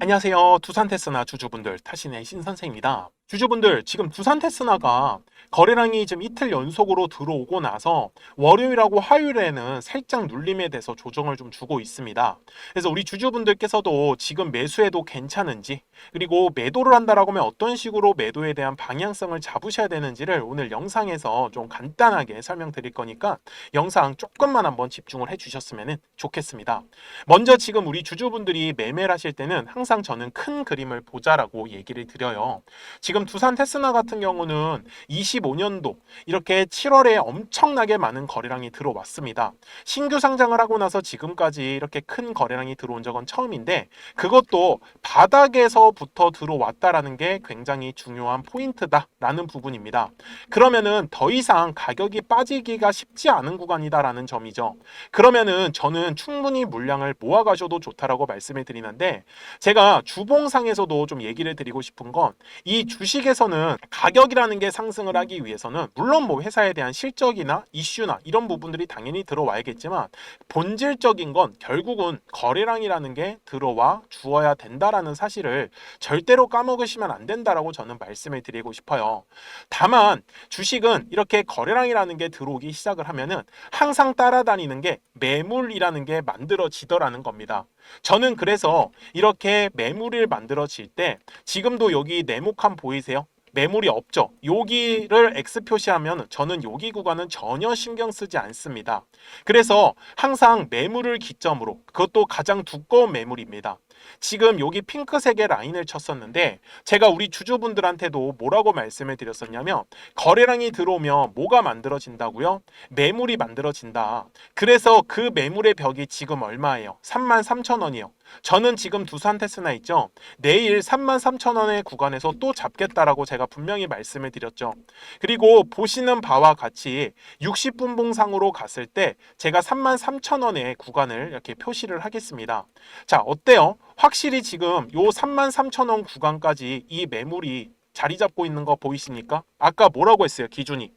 안녕하세요. 두산 테스나 주주분들 타신의 신선생입니다. 주주분들 지금 두산 테스나가 거래량이 지금 이틀 연속으로 들어오고 나서 월요일하고 화요일에는 살짝 눌림에 대해서 조정을 좀 주고 있습니다. 그래서 우리 주주분들께서도 지금 매수해도 괜찮은지 그리고 매도를 한다라고 하면 어떤 식으로 매도에 대한 방향성을 잡으셔야 되는지를 오늘 영상에서 좀 간단하게 설명드릴 거니까 영상 조금만 한번 집중을 해주셨으면 좋겠습니다. 먼저 지금 우리 주주분들이 매매를 하실 때는 항상 저는 큰 그림을 보자라고 얘기를 드려요. 지금 두산 테스나 같은 경우는 25년도 이렇게 7월에 엄청나게 많은 거래량이 들어왔습니다. 신규 상장을 하고 나서 지금까지 이렇게 큰 거래량이 들어온 적은 처음인데 그것도 바닥에서부터 들어왔다라는 게 굉장히 중요한 포인트다라는 부분입니다. 그러면은 더 이상 가격이 빠지기가 쉽지 않은 구간이다라는 점이죠. 그러면은 저는 충분히 물량을 모아 가셔도 좋다라고 말씀을 드리는데 제가 주봉상에서도 좀 얘기를 드리고 싶은 건 이 주식에서는 가격이라는 게 상승을 하기 위해서는 물론 뭐 회사에 대한 실적이나 이슈나 이런 부분들이 당연히 들어와야겠지만 본질적인 건 결국은 거래량이라는 게 들어와 주어야 된다라는 사실을 절대로 까먹으시면 안 된다라고 저는 말씀을 드리고 싶어요. 다만 주식은 이렇게 거래량이라는 게 들어오기 시작을 하면은 항상 따라다니는 게 매물이라는 게 만들어지더라는 겁니다. 저는 그래서 이렇게 매물을 만들어질 때 지금도 여기 네모칸 보이세요? 매물이 없죠. 여기를 X 표시하면 저는 여기 구간은 전혀 신경 쓰지 않습니다. 그래서 항상 매물을 기점으로 그것도 가장 두꺼운 매물입니다. 지금 여기 핑크색의 라인을 쳤었는데 제가 우리 주주분들한테도 뭐라고 말씀을 드렸었냐면 거래량이 들어오면 뭐가 만들어진다고요? 매물이 만들어진다. 그래서 그 매물의 벽이 지금 얼마예요? 3만 3천 원이요. 저는 지금 두산 테스나 있죠. 내일 3만 3천 원의 구간에서 또 잡겠다라고 제가 분명히 말씀을 드렸죠. 그리고 보시는 바와 같이 60분 봉상으로 갔을 때 제가 3만 3천 원의 구간을 이렇게 표시를 하겠습니다. 자, 어때요? 확실히 지금 요 3만 3천 원 구간까지 이 매물이 자리 잡고 있는 거 보이십니까? 아까 뭐라고 했어요? 기준이.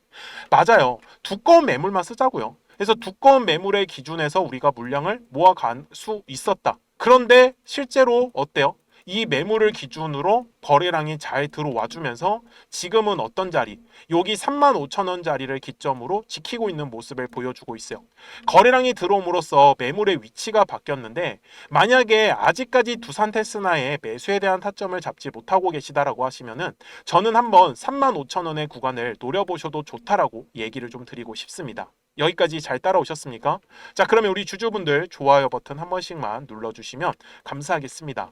맞아요. 두꺼운 매물만 쓰자고요. 그래서 두꺼운 매물의 기준에서 우리가 물량을 모아갈 수 있었다. 그런데 실제로 어때요? 이 매물을 기준으로 거래량이 잘 들어와 주면서 지금은 어떤 자리? 여기 3만 5천 원 자리를 기점으로 지키고 있는 모습을 보여주고 있어요. 거래량이 들어옴으로써 매물의 위치가 바뀌었는데 만약에 아직까지 두산 테스나의 매수에 대한 타점을 잡지 못하고 계시다라고 하시면은 저는 한번 3만 5천 원의 구간을 노려보셔도 좋다라고 얘기를 좀 드리고 싶습니다. 여기까지 잘 따라오셨습니까? 자, 그러면 우리 주주분들 좋아요 버튼 한 번씩만 눌러주시면 감사하겠습니다.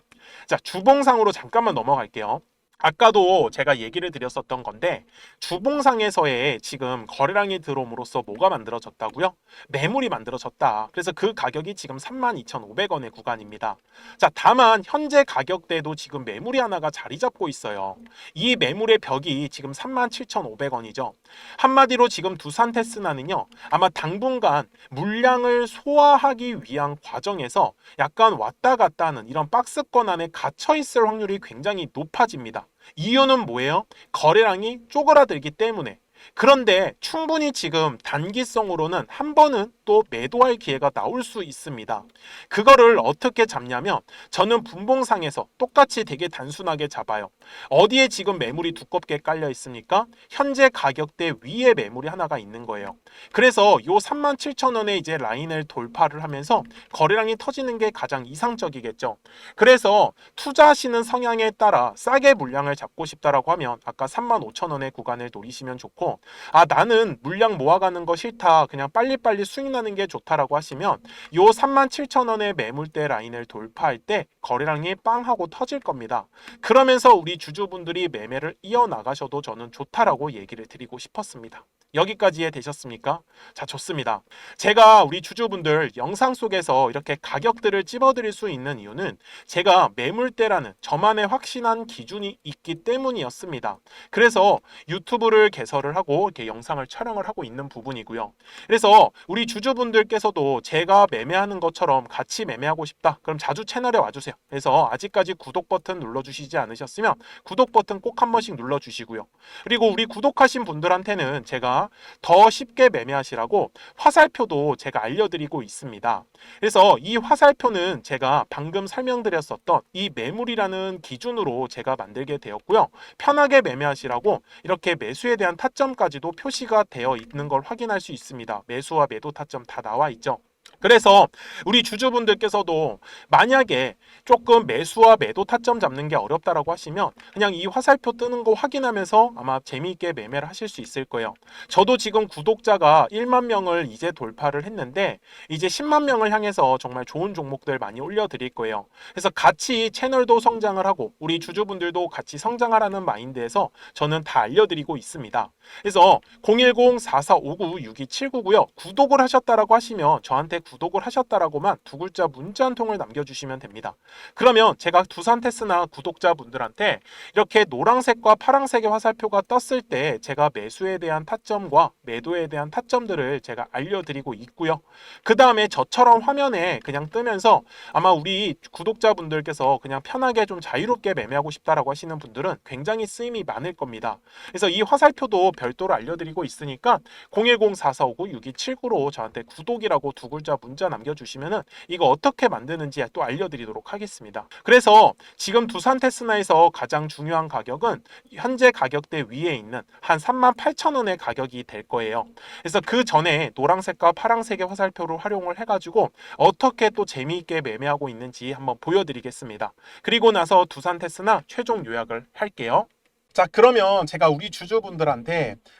자, 주봉상으로 잠깐만 넘어갈게요. 아까도 제가 얘기를 드렸었던 건데 주봉상에서의 지금 거래량이 들어옴으로써 뭐가 만들어졌다고요? 매물이 만들어졌다. 그래서 그 가격이 지금 32,500원의 구간입니다. 자, 다만 현재 가격대도 지금 매물이 하나가 자리 잡고 있어요. 이 매물의 벽이 지금 37,500원이죠. 한마디로 지금 두산 테스나는요. 아마 당분간 물량을 소화하기 위한 과정에서 약간 왔다 갔다 하는 이런 박스권 안에 갇혀 있을 확률이 굉장히 높아집니다. 이유는 뭐예요? 거래량이 쪼그라들기 때문에. 그런데 충분히 지금 단기성으로는 한 번은 또 매도할 기회가 나올 수 있습니다. 그거를 어떻게 잡냐면 저는 분봉상에서 똑같이 되게 단순하게 잡아요. 어디에 지금 매물이 두껍게 깔려 있습니까? 현재 가격대 위에 매물이 하나가 있는 거예요. 그래서 요 37,000원에 이제 라인을 돌파를 하면서 거래량이 터지는 게 가장 이상적이겠죠. 그래서 투자하시는 성향에 따라 싸게 물량을 잡고 싶다라고 하면 아까 35,000원의 구간을 노리시면 좋고 아 나는 물량 모아가는 거 싫다 그냥 빨리빨리 수익 나는 게 좋다라고 하시면 요 37,000원의 매물대 라인을 돌파할 때 거래량이 빵 하고 터질 겁니다. 그러면서 우리 주주분들이 매매를 이어나가셔도 저는 좋다라고 얘기를 드리고 싶었습니다. 여기까지 되셨습니까? 자, 좋습니다. 제가 우리 주주분들 영상 속에서 이렇게 가격들을 찝어드릴 수 있는 이유는 제가 매물대라는 저만의 확신한 기준이 있기 때문이었습니다. 그래서 유튜브를 개설을 하고 이렇게 영상을 촬영을 하고 있는 부분이고요. 그래서 우리 주주분들께서도 제가 매매하는 것처럼 같이 매매하고 싶다. 그럼 자주 채널에 와주세요. 그래서 아직까지 구독 버튼 눌러주시지 않으셨으면 구독 버튼 꼭 한 번씩 눌러주시고요. 그리고 우리 구독하신 분들한테는 제가 더 쉽게 매매하시라고 화살표도 제가 알려드리고 있습니다. 그래서 이 화살표는 제가 방금 설명드렸었던 이 매물이라는 기준으로 제가 만들게 되었고요. 편하게 매매하시라고 이렇게 매수에 대한 타점 까지도 표시가 되어 있는 걸 확인할 수 있습니다. 매수와 매도 타점 다 나와 있죠. 그래서 우리 주주분들께서도 만약에 조금 매수와 매도 타점 잡는 게 어렵다라고 하시면 그냥 이 화살표 뜨는 거 확인하면서 아마 재미있게 매매를 하실 수 있을 거예요. 저도 지금 구독자가 1만 명을 이제 돌파를 했는데 이제 10만 명을 향해서 정말 좋은 종목들 많이 올려드릴 거예요. 그래서 같이 채널도 성장을 하고 우리 주주분들도 같이 성장하라는 마인드에서 저는 다 알려드리고 있습니다. 그래서 010-4459-6279고요. 구독을 하셨다라고 하시면 저한테 구독을 하셨다라고만 두 글자 문자 한 통을 남겨주시면 됩니다. 그러면 제가 두산 테스나 구독자분들한테 이렇게 노란색과 파란색의 화살표가 떴을 때 제가 매수에 대한 타점과 매도에 대한 타점들을 제가 알려드리고 있고요. 그 다음에 저처럼 화면에 그냥 뜨면서 아마 우리 구독자분들께서 그냥 편하게 좀 자유롭게 매매하고 싶다라고 하시는 분들은 굉장히 쓰임이 많을 겁니다. 그래서 이 화살표도 별도로 알려드리고 있으니까 010-4459-6279로 저한테 구독이라고 두 글자 문자 남겨주시면은 이거 어떻게 만드는지 또 알려드리도록 하겠습니다. 그래서 지금 두산 테스나에서 가장 중요한 가격은 현재 가격대 위에 있는 한 3만 8천 원의 가격이 될 거예요. 그래서 그 전에 노란색과 파란색의 화살표를 활용을 해가지고 어떻게 또 재미있게 매매하고 있는지 한번 보여드리겠습니다. 그리고 나서 두산 테스나 최종 요약을 할게요. 자, 그러면 제가 우리 주주분들한테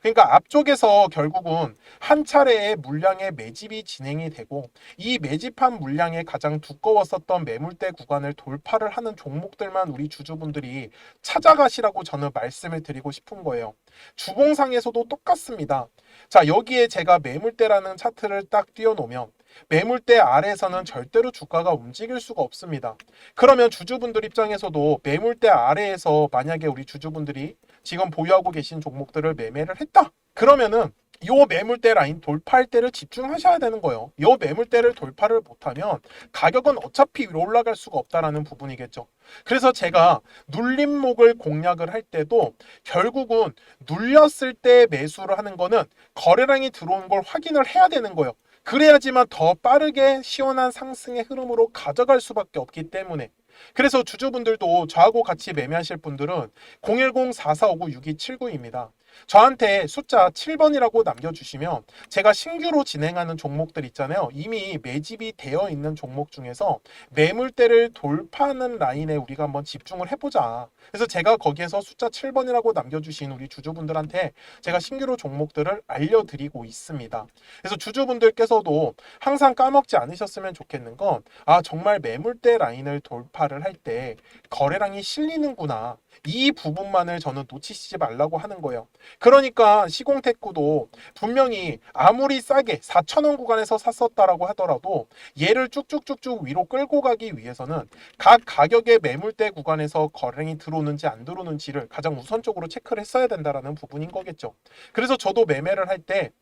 그러니까 앞쪽에서 결국은 한 차례의 물량의 매집이 진행이 되고 이 매집한 물량의 가장 두꺼웠었던 매물대 구간을 돌파를 하는 종목들만 우리 주주분들이 찾아가시라고 저는 말씀을 드리고 싶은 거예요. 주봉상에서도 똑같습니다. 자, 여기에 제가 매물대라는 차트를 딱 띄워놓으면 매물대 아래에서는 절대로 주가가 움직일 수가 없습니다. 그러면 주주분들 입장에서도 매물대 아래에서 만약에 우리 주주분들이 지금 보유하고 계신 종목들을 매매를 했다. 그러면은 요 매물대 라인 돌파할 때를 집중하셔야 되는 거예요. 요 매물대를 돌파를 못하면 가격은 어차피 위로 올라갈 수가 없다라는 부분이겠죠. 그래서 제가 눌림목을 공략을 할 때도 결국은 눌렸을 때 매수를 하는 거는 거래량이 들어온 걸 확인을 해야 되는 거예요. 그래야지만 더 빠르게 시원한 상승의 흐름으로 가져갈 수밖에 없기 때문에 그래서 주주분들도 저하고 같이 매매하실 분들은 010-4459-6279입니다. 저한테 숫자 7번이라고 남겨주시면 제가 신규로 진행하는 종목들 있잖아요. 이미 매집이 되어 있는 종목 중에서 매물대를 돌파하는 라인에 우리가 한번 집중을 해보자. 그래서 제가 거기에서 숫자 7번이라고 남겨주신 우리 주주분들한테 제가 신규로 종목들을 알려드리고 있습니다. 그래서 주주분들께서도 항상 까먹지 않으셨으면 좋겠는 건, 아, 정말 매물대 라인을 돌파를 할 때 거래량이 실리는구나. 이 부분만을 저는 놓치시지 말라고 하는 거예요. 그러니까 시공테크도 분명히 아무리 싸게 4천원 구간에서 샀었다라고 하더라도 얘를 쭉쭉쭉쭉 위로 끌고 가기 위해서는 각 가격의 매물대 구간에서 거래량이 들어오는지 안 들어오는지를 가장 우선적으로 체크를 했어야 된다라는 부분인 거겠죠. 그래서 저도 매매를 할때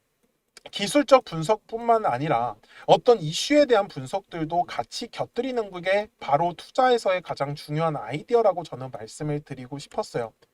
기술적 분석뿐만 아니라 어떤 이슈에 대한 분석들도 같이 곁들이는 게 바로 투자에서의 가장 중요한 아이디어라고 저는 말씀을 드리고 싶었어요.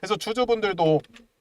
그래서 주주분들도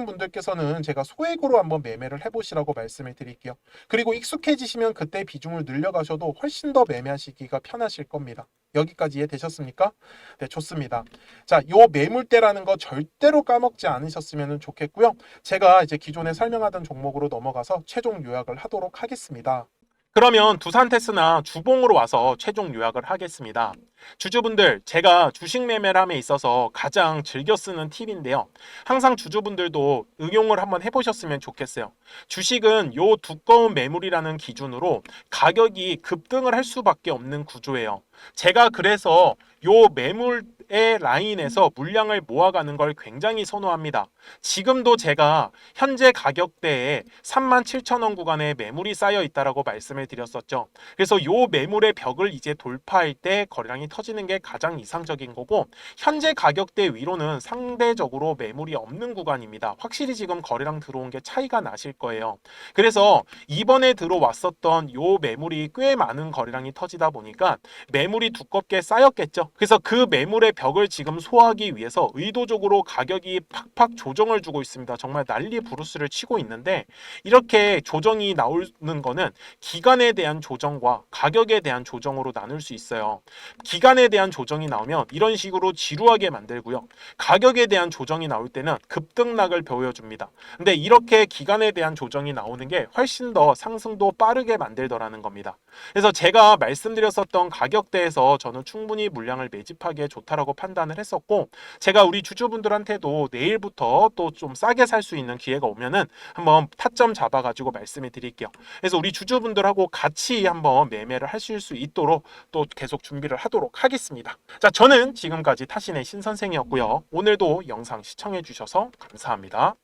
하시는 분들께서는 제가 소액으로 한번 매매를 해보시라고 말씀을 드릴게요. 그리고 익숙해지시면 그때 비중을 늘려가셔도 훨씬 더 매매하시기가 편하실 겁니다. 여기까지 이해되셨습니까? 네, 좋습니다. 자, 요 매물대라는 거 절대로 까먹지 않으셨으면 좋겠고요. 제가 이제 기존에 설명하던 종목으로 넘어가서 최종 요약을 하도록 하겠습니다. 그러면 두산테스나 주봉으로 와서 최종 요약을 하겠습니다. 주주분들, 제가 주식 매매를 함에 있어서 가장 즐겨 쓰는 팁인데요. 항상 주주분들도 응용을 한번 해보셨으면 좋겠어요. 주식은 요 두꺼운 매물이라는 기준으로 가격이 급등을 할 수밖에 없는 구조예요. 제가 그래서 요 매물의 라인에서 물량을 모아가는 걸 굉장히 선호합니다. 지금도 제가 현재 가격대에 3만 7천 원 구간에 매물이 쌓여 있다라고 말씀을 드렸었죠. 그래서 요 매물의 벽을 이제 돌파할 때 거래량이 터지는 게 가장 이상적인 거고 현재 가격대 위로는 상대적으로 매물이 없는 구간입니다. 확실히 지금 거래량 들어온 게 차이가 나실 거예요. 그래서 이번에 들어왔었던 요 매물이 꽤 많은 거래량이 터지다 보니까 매물이 두껍게 쌓였겠죠. 그래서 그 매물의 벽을 지금 소화하기 위해서 의도적으로 가격이 팍팍 조정을 주고 있습니다. 정말 난리 부르스를 치고 있는데 이렇게 조정이 나오는 거는 기간에 대한 조정과 가격에 대한 조정으로 나눌 수 있어요. 기 간에 대한 조정이 나오면 이런 식으로 지루하게 만들고요. 가격에 대한 조정이 나올 때는 급등락을 보여줍니다. 근데 이렇게 기간에 대한 조정이 나오는 게 훨씬 더 상승도 빠르게 만들더라는 겁니다. 그래서 제가 말씀드렸었던 가격대에서 저는 충분히 물량을 매집하기에 좋다라고 판단을 했었고 제가 우리 주주분들한테도 내일부터 또 좀 싸게 살 수 있는 기회가 오면은 한번 타점 잡아가지고 말씀해 드릴게요. 그래서 우리 주주분들하고 같이 한번 매매를 하실 수 있도록 또 계속 준비를 하 도록 하겠습니다. 자, 저는 지금까지 타신의 신 선생이었고요. 오늘도 영상 시청해 주셔서 감사합니다.